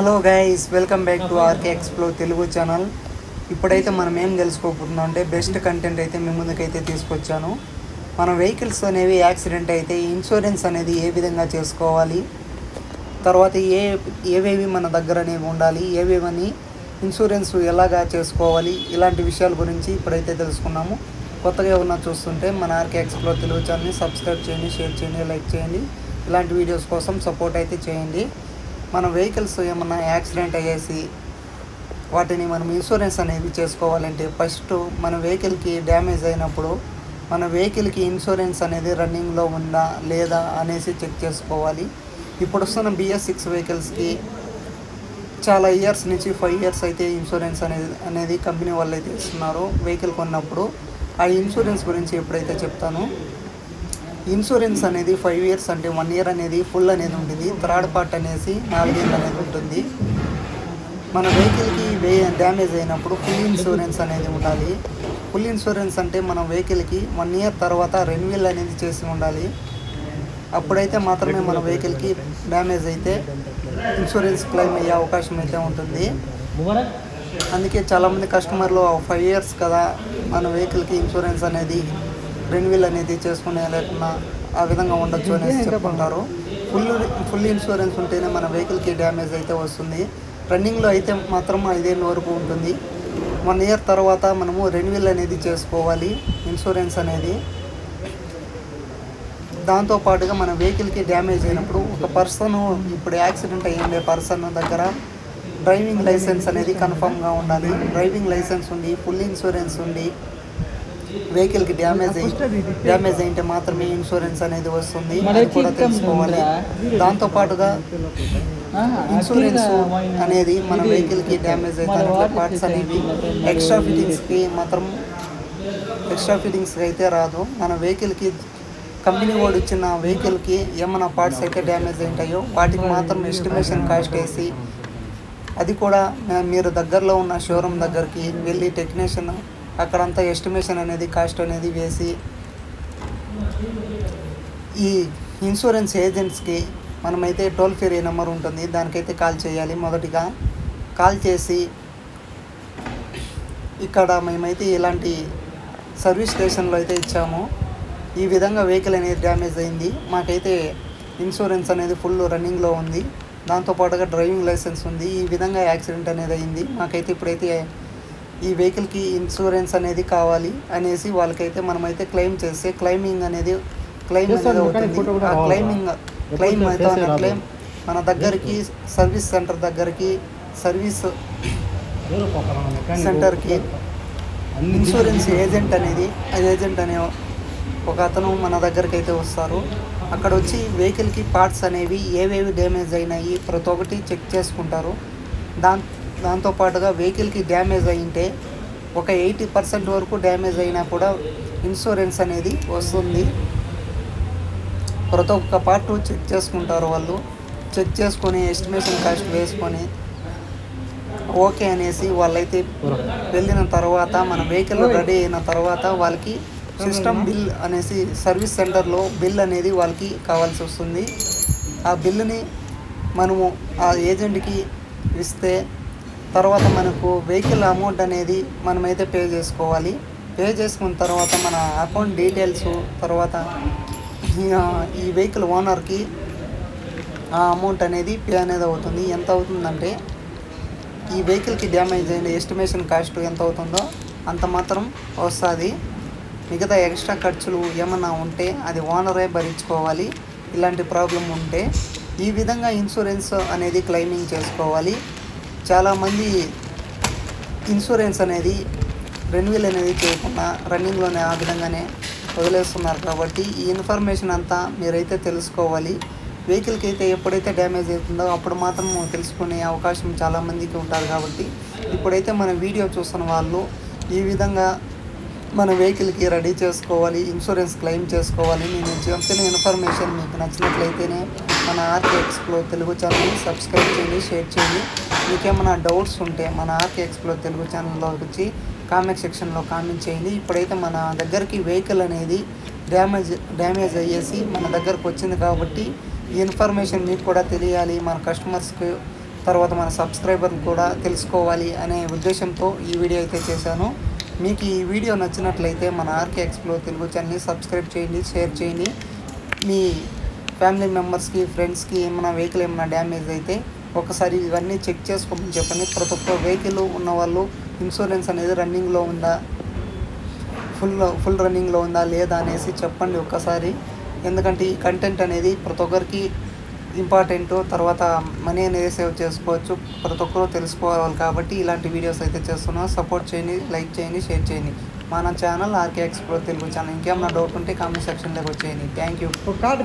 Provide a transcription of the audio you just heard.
Hello guys welcome back to RK Explo Telugu channel. ఇప్పుడైతే మనం ఏం తెలుసుకోబోతున్నాం అంటే బెస్ట్ కంటెంట్ అయితే మీ ముందుకైతే తీసుకొచ్చాను. మన వెహికల్స్ అనేవి యాక్సిడెంట్ అయితే ఇన్సూరెన్స్ అనేది ఏ విధంగా చేసుకోవాలి? తర్వాత ఏ ఏవేవి మన దగ్గర అనేవి ఉండాలి? ఏవేవని ఇన్సూరెన్స్ ఎలాగా చేసుకోవాలి? ఇలాంటి విషయాల గురించి ఇప్పుడైతే తెలుసుకున్నాము. కొత్తగా ఏమన్నా చూస్తుంటే మన ఆర్కే ఎక్స్ప్లో తెలుగు ఛానల్ని సబ్స్క్రైబ్ చేయండి షేర్ చేయండి లైక్ చేయండి. ఇలాంటి వీడియోస్ కోసం సపోర్ట్ అయితే చేయండి. మన వెహికల్స్ ఏమన్నా యాక్సిడెంట్ అయ్యేసి వాటిని మనం ఇన్సూరెన్స్ అనేది చేసుకోవాలంటే ఫస్ట్ మన వెహికల్కి డ్యామేజ్ అయినప్పుడు మన వెహికల్కి ఇన్సూరెన్స్ అనేది రన్నింగ్లో ఉందా లేదా అనేసి చెక్ చేసుకోవాలి. ఇప్పుడు వస్తున్న బిఎస్ సిక్స్ వెహికల్స్కి చాలా ఇయర్స్ నుంచి ఫైవ్ ఇయర్స్ అయితే ఇన్సూరెన్స్ అనేది అనేది కంపెనీ వాళ్ళు అయితే ఇస్తున్నారు. వెహికల్ కొన్నప్పుడు ఆ ఇన్సూరెన్స్ గురించి ఎప్పుడైతే చెప్తాను ఇన్సూరెన్స్ అనేది ఫైవ్ ఇయర్స్ అంటే వన్ ఇయర్ అనేది ఫుల్ అనేది ఉంటుంది. థర్డ్ పార్ట్ అనేసి నాలుగేళ్ళు అనేది ఉంటుంది. మన వెహికల్కి వే డ్యామేజ్ అయినప్పుడు ఫుల్ ఇన్సూరెన్స్ అనేది ఉండాలి. ఫుల్ ఇన్సూరెన్స్ అంటే మన వెహికల్కి వన్ ఇయర్ తర్వాత రెన్యూల్ అనేది చేసి ఉండాలి. అప్పుడైతే మాత్రమే మన వెహికల్కి డ్యామేజ్ అయితే ఇన్సూరెన్స్ క్లెయిమ్ అయ్యే అవకాశం అయితే ఉంటుంది. అందుకే చాలామంది కస్టమర్లు ఫైవ్ ఇయర్స్ కదా మన వెహికల్కి ఇన్సూరెన్స్ అనేది రెన్యువల్ అనేది చేసుకునే లేకుండా ఆ విధంగా ఉండొచ్చు అనేసి చెప్పుకుంటారు. ఫుల్ ఫుల్ ఇన్సూరెన్స్ ఉంటేనే మన వెహికల్కి డ్యామేజ్ అయితే వస్తుంది. రన్నింగ్లో అయితే మాత్రం ఐదేళ్ళ వరకు ఉంటుంది. వన్ ఇయర్ తర్వాత మనము రెన్యువల్ అనేది చేసుకోవాలి ఇన్సూరెన్స్ అనేది. దాంతో పాటుగా మన వెహికల్కి డ్యామేజ్ అయినప్పుడు ఒక పర్సన్ ఇప్పుడు యాక్సిడెంట్ అయ్యిండే పర్సన్ దగ్గర డ్రైవింగ్ లైసెన్స్ అనేది కన్ఫామ్గా ఉండాలి. డ్రైవింగ్ లైసెన్స్ ఉండి ఫుల్ ఇన్సూరెన్స్ ఉండి వెహికల్కి డ్యామేజ్ డ్యామేజ్ అయింటే మాత్రమే ఇన్సూరెన్స్ అనేది వస్తుంది. అది కూడా తెలుసుకోవాలి. దాంతో పాటుగా ఇన్సూరెన్స్ అనేది మన వెహికల్కి డ్యామేజ్ అయితే పార్ట్స్ అనేవి ఎక్స్ట్రా ఫిట్టింగ్స్కి మాత్రం ఎక్స్ట్రా ఫిట్టింగ్స్ అయితే రాదు. మన వెహికల్కి కంపెనీ వాడు ఇచ్చిన వెహికల్కి ఏమైనా పార్ట్స్ అయితే డ్యామేజ్ ఉంటాయో వాటికి మాత్రం ఎస్టిమేషన్ కాస్ట్ వేసి అది కూడా మీరు దగ్గరలో ఉన్న షోరూమ్ దగ్గరికి వెళ్ళి టెక్నీషియన్ అక్కడంతా ఎస్టిమేషన్ అనేది కాస్ట్ అనేది వేసి ఈ ఇన్సూరెన్స్ ఏజెంట్స్కి మనమైతే టోల్ ఫ్రీ నెంబర్ ఉంటుంది. దానికైతే కాల్ చేయాలి. మొదటిగా కాల్ చేసి ఇక్కడ మేమైతే ఇలాంటి సర్వీస్ స్టేషన్లో అయితే ఇచ్చాము. ఈ విధంగా వెహికల్ అనేది డ్యామేజ్ అయింది. మాకైతే ఇన్సూరెన్స్ అనేది ఫుల్ రన్నింగ్లో ఉంది. దాంతోపాటుగా డ్రైవింగ్ లైసెన్స్ ఉంది. ఈ విధంగా యాక్సిడెంట్ అనేది అయింది. మాకైతే ఇప్పుడైతే ఈ వెహికల్కి ఇన్సూరెన్స్ అనేది కావాలి అనేసి వాళ్ళకైతే మనమైతే క్లెయిమ్ చేస్తే క్లెయిమింగ్ అనేది క్లెయిమ్ అనేది అవుతుంది. ఆ క్లెయిమింగ్ క్లెయిమ్ అవుతా క్లెయిమ్. మన దగ్గరికి సర్వీస్ సెంటర్ దగ్గరికి సర్వీస్ సెంటర్కి ఇన్సూరెన్స్ ఏజెంట్ అనేది ఏజెంట్ అనే ఒక అతను మన దగ్గరికి అయితే వస్తారు. అక్కడ వచ్చి వెహికల్కి పార్ట్స్ అనేవి ఏవేవి డ్యామేజ్ అయినాయి ప్రతి ఒక్కటి చెక్ చేసుకుంటారు. దాన్ దాంతోపాటుగా వెహికల్కి డ్యామేజ్ అయింటే ఒక ఎయిటీ పర్సెంట్ వరకు డ్యామేజ్ అయినా కూడా ఇన్సూరెన్స్ అనేది వస్తుంది. ప్రతి ఒక్క పార్ట్ చెక్ చేసుకుంటారు వాళ్ళు. చెక్ చేసుకొని ఎస్టిమేషన్ కాస్ట్ వేసుకొని ఓకే అనేసి వాళ్ళైతే వెళ్ళిన తర్వాత మన వెహికల్ రెడీ అయిన తర్వాత వాళ్ళకి సిస్టమ్ బిల్ అనేసి సర్వీస్ సెంటర్లో బిల్ అనేది వాళ్ళకి కావాల్సి వస్తుంది. ఆ బిల్లుని మనము ఆ ఏజెంట్కి ఇస్తే తర్వాత మనకు వెహికల్ అమౌంట్ అనేది మనమైతే పే చేసుకోవాలి. పే చేసుకున్న తర్వాత మన అకౌంట్ డీటెయిల్స్ తర్వాత ఈ- వెహికల్ ఓనర్కి ఆ అమౌంట్ అనేది పే అనేది అవుతుంది. ఎంత అవుతుందంటే ఈ వెహికల్కి డ్యామేజ్ అయిన ఎస్టిమేషన్ కాస్ట్ ఎంత అవుతుందో అంత మాత్రం వస్తుంది. మిగతా ఎక్స్ట్రా ఖర్చులు ఏమన్నా ఉంటే అది ఓనరే భరించుకోవాలి. ఇలాంటి ప్రాబ్లం ఉంటే ఈ విధంగా ఇన్సూరెన్స్ అనేది క్లెయిమింగ్ చేసుకోవాలి. చాలామంది ఇన్సూరెన్స్ అనేది రెన్యువల్ అనేది చేయకుండా రన్నింగ్లోనే ఆ విధంగానే వదిలేస్తున్నారు కాబట్టి ఈ ఇన్ఫర్మేషన్ అంతా మీరైతే తెలుసుకోవాలి. వెహికల్కి అయితే ఎప్పుడైతే డ్యామేజ్ అవుతుందో అప్పుడు మాత్రం తెలుసుకునే అవకాశం చాలామందికి ఉంటారు కాబట్టి ఇప్పుడైతే మన వీడియో చూస్తున్న వాళ్ళు ఈ విధంగా మన వెహికల్కి రెడీ చేసుకోవాలి ఇన్సూరెన్స్ క్లెయిమ్ చేసుకోవాలి. నేను చెప్పిన ఇన్ఫర్మేషన్ మీకు నచ్చినట్లయితేనే మన ఆర్కే ఎక్స్ప్లో తెలుగు ఛానల్ని సబ్స్క్రైబ్ చేయండి షేర్ చేయండి. మీకేమైనా డౌట్స్ ఉంటే మన ఆర్కే ఎక్స్ప్లో తెలుగు ఛానల్లో వచ్చి కామెంట్ సెక్షన్లో కామెంట్ చేయండి. ఇప్పుడైతే మన దగ్గరికి వెహికల్ అనేది డ్యామేజ్ డ్యామేజ్ అయ్యేసి మన దగ్గరకు వచ్చింది కాబట్టి ఈ ఇన్ఫర్మేషన్ మీకు కూడా తెలియాలి. మన కస్టమర్స్కి తర్వాత మన సబ్స్క్రైబర్ని కూడా తెలుసుకోవాలి అనే ఉద్దేశంతో ఈ వీడియో అయితే చేశాను. మీకు ఈ వీడియో నచ్చినట్లయితే మన ఆర్కే ఎక్స్ప్లో తెలుగు ఛానల్ని సబ్స్క్రైబ్ చేయండి షేర్ చేయండి. మీ ఫ్యామిలీ మెంబర్స్కి ఫ్రెండ్స్కి ఏమైనా వెహికల్ ఏమైనా డ్యామేజ్ అయితే ఒకసారి ఇవన్నీ చెక్ చేసుకోమని చెప్పండి ప్రతి ఒక్క వెహికల్ ఉన్న వాళ్ళు ఇన్సూరెన్స్ అనేది రన్నింగ్లో ఉందా? ఫుల్ ఫుల్ రన్నింగ్లో ఉందా లేదా అనేసి చెప్పండి ఒక్కసారి. ఎందుకంటే ఈ కంటెంట్ అనేది ప్రతి ఒక్కరికి ఇంపార్టెంట్ తర్వాత మనీ అనేది సేవ్ చేసుకోవచ్చు. ప్రతి ఒక్కరూ తెలుసుకోవాలి కాబట్టి ఇలాంటి వీడియోస్ అయితే చేస్తున్నాం. సపోర్ట్ చేయండి లైక్ చేయండి షేర్ చేయండి. మన channel RK Explo Telugu channel ఇంకేమైనా డౌట్ ఉంటే కామెంట్ సెక్షన్లోకి వచ్చేయండి. Thank you card